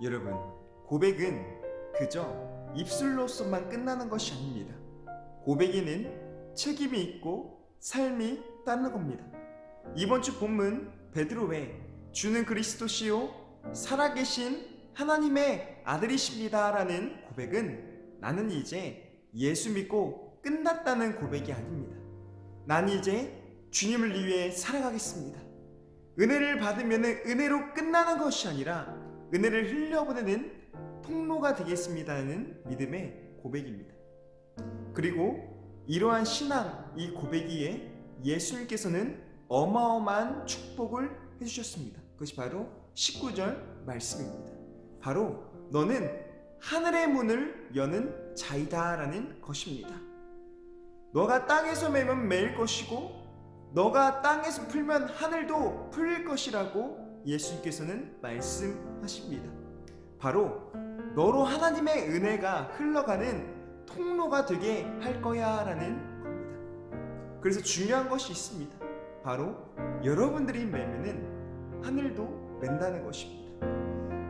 여러분, 고백은 그저 입술로서만 끝나는 것이 아닙니다. 고백에는 책임이 있고 삶이 따르는 겁니다. 이번 주 본문 베드로의 주는 그리스도시요 살아계신 하나님의 아들이십니다라는 고백은 나는 이제 예수 믿고 끝났다는 고백이 아닙니다. 난 이제 주님을 위해 살아가겠습니다. 은혜를 받으면 은혜로 끝나는 것이 아니라 은혜를 흘려보내는 통로가 되겠습니다는 믿음의 고백입니다. 그리고 이러한 신앙, 이 고백이에 예수님께서는 어마어마한 축복을 해주셨습니다. 그것이 바로 19절 말씀입니다. 바로 너는 하늘의 문을 여는 자이다 라는 것입니다. 너가 땅에서 매면 매일 것이고 너가 땅에서 풀면 하늘도 풀릴 것이라고 예수님께서는 말씀하십니다. 바로 너로 하나님의 은혜가 흘러가는 통로가 되게 할 거야 라는 겁니다. 그래서 중요한 것이 있습니다. 바로 여러분들이 매면은 하늘도 맨다는 것입니다.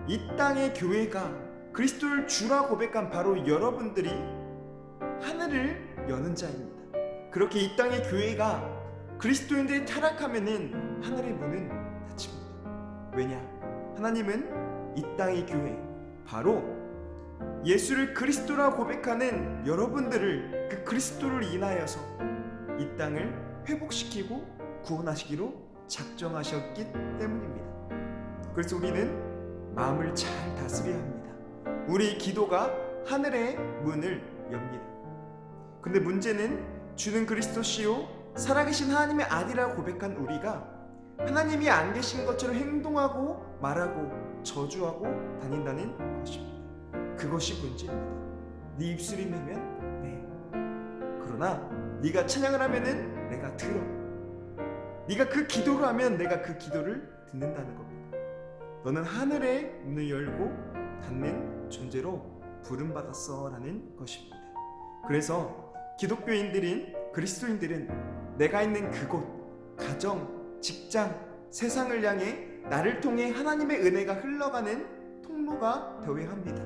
이 땅의 교회가 그리스도를 주라 고백한 바로 여러분들이 하늘을 여는 자입니다. 그렇게 이 땅의 교회가 그리스도인들이 타락하면은 하늘의 문은. 왜냐? 하나님은 이 땅의 교회 바로 예수를 그리스도라 고백하는 여러분들을 그 그리스도를 인하여서 이 땅을 회복시키고 구원하시기로 작정하셨기 때문입니다. 그래서 우리는 마음을 잘 다스려야 합니다. 우리 기도가 하늘의 문을 엽니다. 근데 문제는 주는 그리스도시요 살아계신 하나님의 아들이라 고백한 우리가 하나님이 안 계신 것처럼 행동하고 말하고 저주하고 다닌다는 것입니다. 그것이 문제입니다. 네 입술이 매면 네. 그러나 네가 찬양을 하면은 내가 들어. 네가 그 기도를 하면 내가 그 기도를 듣는다는 겁니다. 너는 하늘의 문을 열고 닫는 존재로 부름 받았어라는 것입니다. 그래서 기독교인들인 그리스도인들은 내가 있는 그곳, 가정, 직장, 세상을 향해 나를 통해 하나님의 은혜가 흘러가는 통로가 되어야 합니다.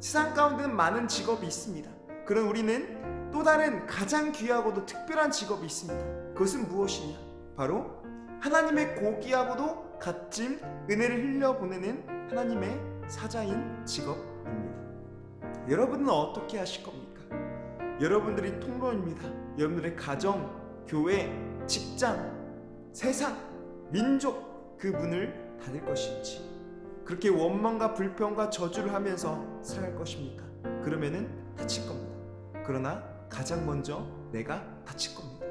세상 가운데는 많은 직업이 있습니다. 그런 우리는 또 다른 가장 귀하고도 특별한 직업이 있습니다. 그것은 무엇이냐? 바로 하나님의 고귀하고도 값진 은혜를 흘려보내는 하나님의 사자인 직업입니다. 여러분은 어떻게 하실 겁니까? 여러분들이 통로입니다. 여러분들의 가정, 교회, 직장, 세상, 민족 그 문을 닫을 것인지 그렇게 원망과 불평과 저주를 하면서 살아갈 것입니까? 그러면은 다칠 겁니다. 그러나 가장 먼저 내가 다칠 겁니다.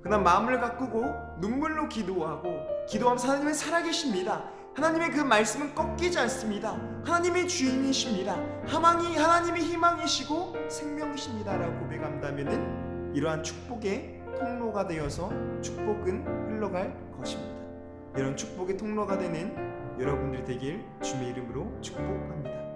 그러나 마음을 가꾸고 눈물로 기도하고 기도하면서 하나님은 살아계십니다. 하나님의 그 말씀은 꺾이지 않습니다. 하나님의 주인이십니다. 하망이 하나님의 희망이시고 생명이십니다라고 고백한다면은 이러한 축복의 통로가 되어서 축복은 흘러갈 것입니다. 이런 축복의 통로가 되는 여러분들이 되길 주님의 이름으로 축복합니다.